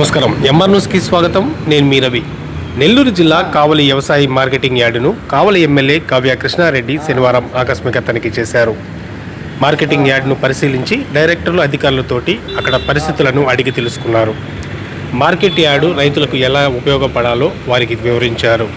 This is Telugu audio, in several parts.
నమస్కారం. ఎంఆర్ న్యూస్కి స్వాగతం. నేను మీ రవి. నెల్లూరు జిల్లా కావలి వ్యవసాయ మార్కెటింగ్ యార్డును కావలి ఎమ్మెల్యే కావ్య కృష్ణారెడ్డి శనివారం ఆకస్మిక తనిఖీ చేశారు. మార్కెటింగ్ యార్డును పరిశీలించి డైరెక్టర్లు అధికారులతోటి అక్కడ పరిస్థితులను అడిగి తెలుసుకున్నారు. మార్కెట్ యార్డు రైతులకు ఎలా ఉపయోగపడాలో వారికి వివరించారు.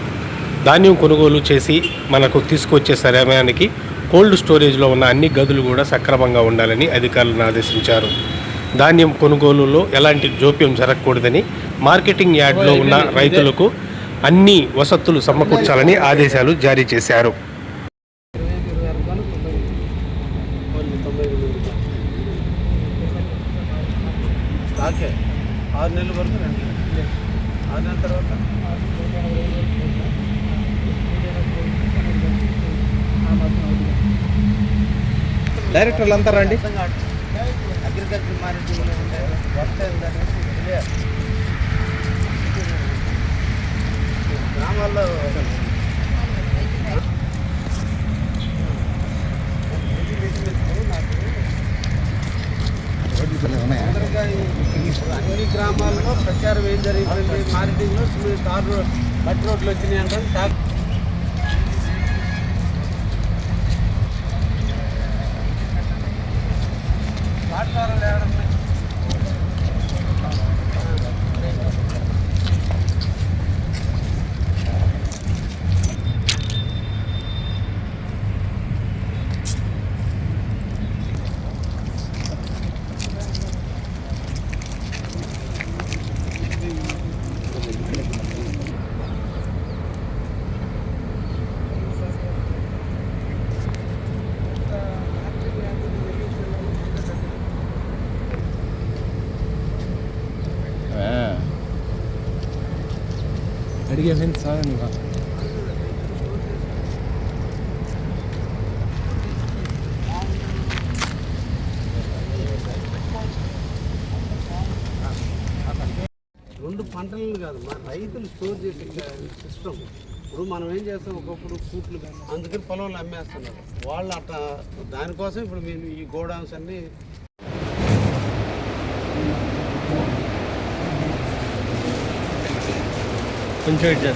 ధాన్యం కొనుగోలు చేసి మనకు తీసుకొచ్చే సమయానికి కోల్డ్ స్టోరేజ్లో ఉన్న అన్ని గదులు కూడా సక్రమంగా ఉండాలని అధికారులను ఆదేశించారు. ధాన్యం కొనుగోలులో ఎలాంటి జోక్యం జరగకూడదని మార్కెటింగ్ యార్డ్లో ఉన్న రైతులకు అన్ని వసతులు సమకూర్చాలని ఆదేశాలు జారీ చేశారు. స్టాకే ఆరు నెలల వరకు రెండు ఆరు నెలల తర్వాత? డైరెక్టర్లు అంతా రండి. అగ్రికల్చర్ మార్కెటింగ్ ఉంటే వర్క్ అయిందని తెలియదు గ్రామాల్లో తొందరగా ఈ- అన్ని గ్రామాల్లో ప్రచారం ఏం జరిగిందంటే మార్కెటింగ్లో తార్ రోడ్ మట్టి రోడ్లు వచ్చినాయి అంటే అడిగేసి సార్ నువ్వు రెండు పంటలను కాదు మా రైతులు స్టోర్ చేసే సిస్టమ్ ఇప్పుడు మనం ఏం చేస్తాం ఒకప్పుడు కూట్లు అందుకని పొలంలో అమ్మేస్తున్నారు. వాళ్ళు అట్లా దానికోసం ఇప్పుడు మేము ఈ గోడౌన్స్ అన్ని 분철전